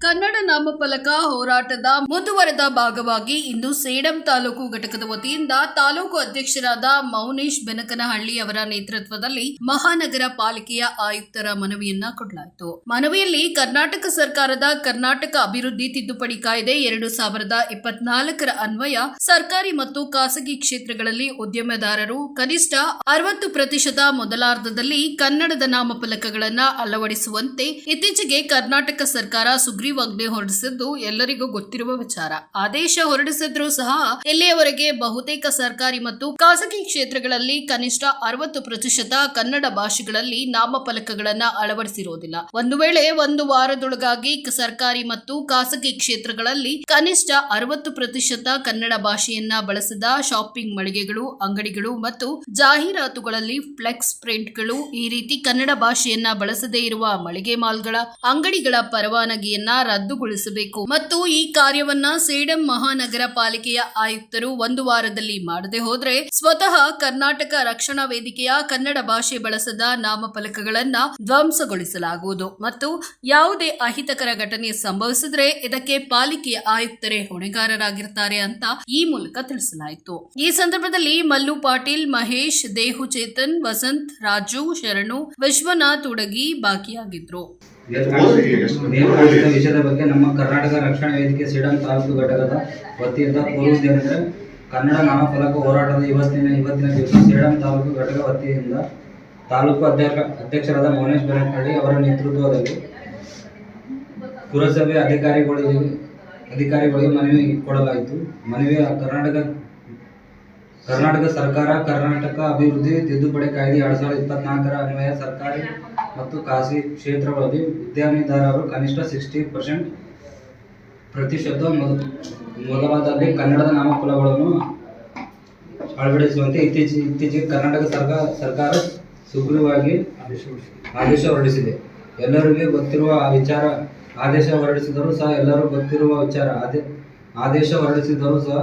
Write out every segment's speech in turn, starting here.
ಕನ್ನಡ ನಾಮಫಲಕ ಹೋರಾಟದ ಮುಂದುವರೆದ ಭಾಗವಾಗಿ ಇಂದು ಸೇಡಂ ತಾಲೂಕು ಘಟಕದ ವತಿಯಿಂದ ತಾಲೂಕು ಅಧ್ಯಕ್ಷರಾದ ಮೌನೇಶ್ ಬೆನಕನಹಳ್ಳಿ ಅವರ ನೇತೃತ್ವದಲ್ಲಿ ಮಹಾನಗರ ಪಾಲಿಕೆಯ ಆಯುಕ್ತರ ಮನವಿಯನ್ನ ಕೊಡಲಾಯಿತು. ಮನವಿಯಲ್ಲಿ ಕರ್ನಾಟಕ ಸರ್ಕಾರದ ಕರ್ನಾಟಕ ಅಭಿವೃದ್ಧಿ ತಿದ್ದುಪಡಿ ಕಾಯ್ದೆ ಎರಡು ಸಾವಿರದ ಇಪ್ಪತ್ನಾಲ್ಕರ ಅನ್ವಯ ಸರ್ಕಾರಿ ಮತ್ತು ಖಾಸಗಿ ಕ್ಷೇತ್ರಗಳಲ್ಲಿ ಉದ್ಯಮದಾರರು ಕನಿಷ್ಠ ಅರವತ್ತು ಪ್ರತಿಶತ ಮೊದಲಾರ್ಧದಲ್ಲಿ ಕನ್ನಡದ ನಾಮಫಲಕಗಳನ್ನು ಅಳವಡಿಸುವಂತೆ ಇತ್ತೀಚೆಗೆ ಕರ್ನಾಟಕ ಸರ್ಕಾರ ಸುಗ್ರೀವಾಜ್ಞೆ ಹೊರಡಿಸಿದ್ದು ಎಲ್ಲರಿಗೂ ಗೊತ್ತಿರುವ ವಿಚಾರ. ಆದೇಶ ಹೊರಡಿಸಿದ್ರೂ ಸಹ ಇಲ್ಲಿಯವರೆಗೆ ಬಹುತೇಕ ಸರ್ಕಾರಿ ಮತ್ತು ಖಾಸಗಿ ಕ್ಷೇತ್ರಗಳಲ್ಲಿ ಕನಿಷ್ಠ ಅರವತ್ತು ಪ್ರತಿಶತ ಕನ್ನಡ ಭಾಷೆಗಳಲ್ಲಿ ನಾಮಫಲಕಗಳನ್ನ ಅಳವಡಿಸಿರುವುದಿಲ್ಲ ಒಂದು ವೇಳೆ ಒಂದು ವಾರದೊಳಗಾಗಿ ಸರ್ಕಾರಿ ಮತ್ತು ಖಾಸಗಿ ಕ್ಷೇತ್ರಗಳಲ್ಲಿ ಕನಿಷ್ಠ ಅರವತ್ತು ಪ್ರತಿಶತ ಕನ್ನಡ ಭಾಷೆಯನ್ನ ಬಳಸಿದ ಶಾಪಿಂಗ್ ಮಳಿಗೆಗಳು, ಅಂಗಡಿಗಳು ಮತ್ತು ಜಾಹೀರಾತುಗಳಲ್ಲಿ ಫ್ಲೆಕ್ಸ್ ಪ್ರಿಂಟ್ಗಳು ಈ ರೀತಿ ಕನ್ನಡ ಭಾಷೆಯನ್ನ ಬಳಸದೇ ಇರುವ ಮಳಿಗೆ ಮಾಲ್ಗಳ, ಅಂಗಡಿಗಳ ಪರವಾನಗಿಯನ್ನ ರದ್ದುಗೊಳಿಸಬೇಕು. ಮತ್ತು ಈ ಕಾರ್ಯವನ್ನ ಸೇಡಂ ಮಹಾನಗರ ಪಾಲಿಕೆಯ ಆಯುಕ್ತರು ಒಂದು ವಾರದಲ್ಲಿ ಮಾಡದೆ ಹೋದ್ರೆ ಸ್ವತಃ ಕರ್ನಾಟಕ ರಕ್ಷಣಾ ವೇದಿಕೆಯ ಕನ್ನಡ ಭಾಷೆ ಬಳಸದ ನಾಮಫಲಕಗಳನ್ನ ಧ್ವಂಸಗೊಳಿಸಲಾಗುವುದು. ಮತ್ತು ಯಾವುದೇ ಅಹಿತಕರ ಘಟನೆ ಸಂಭವಿಸಿದ್ರೆ ಇದಕ್ಕೆ ಪಾಲಿಕೆಯ ಆಯುಕ್ತರೇ ಹೊಣೆಗಾರರಾಗಿರ್ತಾರೆ ಅಂತ ಈ ಮೂಲಕ ತಿಳಿಸಲಾಯಿತು. ಈ ಸಂದರ್ಭದಲ್ಲಿ ಮಲ್ಲು ಪಾಟೀಲ್, ಮಹೇಶ್ ದೇಹು ಚೇತನ್ ವಸಂತ್, ರಾಜು, ಶರಣು, ವಿಶ್ವನಾಥ್, ಉಡಗಿ ಭಾಗಿಯಾಗಿದ್ರು ವಿಷಯದ ಬಗ್ಗೆ ನಮ್ಮ ಕರ್ನಾಟಕ ರಕ್ಷಣಾ ವೇದಿಕೆ ಸಿಡಂ ತಾಲೂಕು ಘಟಕದ ವತಿಯಿಂದ ಕೋರುವುದೇನೆಂದರೆ ಕನ್ನಡ ನಾಮಫಲಕ ಹೋರಾಟದ ಇವತ್ತಿನ ಇವತ್ತಿನ ದಿವಸ ಸೇಡಂ ತಾಲೂಕು ಘಟಕ ವತಿಯಿಂದ ತಾಲೂಕು ಅಧ್ಯಕ್ಷ ಅಧ್ಯಕ್ಷರಾದ ಮೌನೇಶ್ ಬೆನಕಳ್ಳಿ ಅವರ ನೇತೃತ್ವದಲ್ಲಿ ಪುರಸಭೆ ಅಧಿಕಾರಿಗಳಿಗೆ ಅಧಿಕಾರಿಗಳಿಗೆ ಮನವಿ ಕೊಡಲಾಯಿತು. ಮನವಿ ಕರ್ನಾಟಕ ಕರ್ನಾಟಕ ಸರ್ಕಾರ ಕರ್ನಾಟಕ ಅಭಿವೃದ್ಧಿ ತಿದ್ದುಪಡಿ ಕಾಯ್ದೆ ಎರಡ್ ಸಾವಿರದ ಇಪ್ಪತ್ನಾಲ್ಕರ ಅನ್ವಯ ಸರ್ಕಾರಿ ಮತ್ತು ಖಾಸಗಿ ಕ್ಷೇತ್ರಗಳಲ್ಲಿ ಉದ್ಯಮಿದಾರರು ಕನಿಷ್ಠ ಸಿಕ್ಸ್ಟಿ ಪರ್ಸೆಂಟ್ ಪ್ರತಿಶತ ಮೊದ- ಮೊದಲಾದಲ್ಲಿ ಕನ್ನಡದ ನಾಮಫಲಗಳನ್ನು ಅಳವಡಿಸುವಂತೆ ಇತ್ತೀಚೆಗೆ ಇತ್ತೀಚೆಗೆ ಕರ್ನಾಟಕ ಸರ್ಕಾರ ಸರ್ಕಾರ ಸುಗ್ರೀವಾಗಿ ಆದೇಶ ಹೊರಡಿಸಿದೆ. ಎಲ್ಲರಿಗೂ ಗೊತ್ತಿರುವ ವಿಚಾರ ಆದೇಶ ಹೊರಡಿಸಿದರೂ ಸಹ ಎಲ್ಲರೂ ಗೊತ್ತಿರುವ ವಿಚಾರ ಆದೇ, ಆದೇಶ ಹೊರಡಿಸಿದರೂ ಸಹ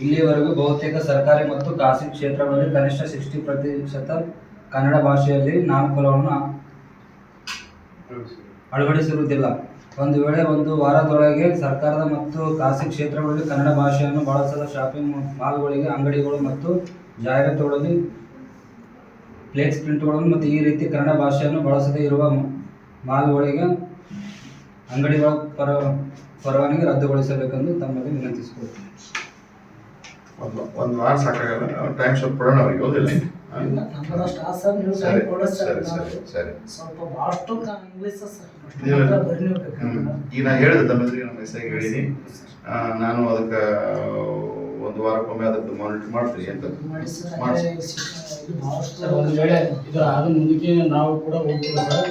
ಇಲ್ಲಿಯವರೆಗೂ ಬಹುತೇಕ ಸರ್ಕಾರಿ ಮತ್ತು ಖಾಸಗಿ ಕ್ಷೇತ್ರಗಳಲ್ಲಿ ಕನಿಷ್ಠ ಸಿಕ್ಸ್ಟಿ ಪ್ರತಿಶತ ಕನ್ನಡ ಭಾಷೆಯಲ್ಲಿ ನಾಮಫಲವನ್ನು ಅಳವಡಿಸಿರುವುದಿಲ್ಲ. ಒಂದು ವೇಳೆ ಒಂದು ವಾರದೊಳಗೆ ಸರ್ಕಾರದ ಮತ್ತು ಖಾಸಗಿ ಕ್ಷೇತ್ರಗಳಲ್ಲಿ ಕನ್ನಡ ಭಾಷೆಯನ್ನು ಬಳಸದ ಶಾಪಿಂಗ್ ಮಾಲ್ಗಳಿಗೆ ಅಂಗಡಿಗಳು ಮತ್ತು ಜಾಹೀರಾತುಗಳಲ್ಲಿ ಫ್ಲೆಕ್ಸ್ ಪ್ರಿಂಟ್ಗಳನ್ನು ಮತ್ತು ಈ ರೀತಿ ಕನ್ನಡ ಭಾಷೆಯನ್ನು ಬಳಸದೇ ಇರುವ ಮಾಲ್ಗಳಿಗೆ ಅಂಗಡಿಗಳ ಪರ, ಪರವಾನಗಿ ರದ್ದುಗೊಳಿಸಬೇಕೆಂದು ತಮ್ಮಲ್ಲಿ ವಿನಂತಿಸಿಕೊಳ್ತೀನಿ. ಒಂದು ಒಂದು ವಾರ ಸಾಕಾಗಲ್ಲ. ಟೈಮ್ ಸ್ವಲ್ಪ ಕೊಡೋಣ ಅವ್ರಿಗೆ ಓದಿಲ್ಲ ಈಗ ನಾನು ಹೇಳಿದೆ ನಾನು ಮೆಸೇಜ್ ಹೇಳಿದ್ದೀನಿ ಆ, ನಾನು ಅದಕ್ಕೆ ಒಂದು ವಾರಕ್ಕೊಮ್ಮೆ ಅದಕ್ಕೆ ಮಾನಿಟರ್ ಮಾಡ್ತೀನಿ ಅಂತ. ಇದು ಭಾಳಷ್ಟು ಒಂದು ವೇಳೆ ಇದು ಆದ ಮುಂದಕ್ಕೆ ನಾವು ಕೂಡ ಹೋಗ್ತೀವಿ ಸರ್.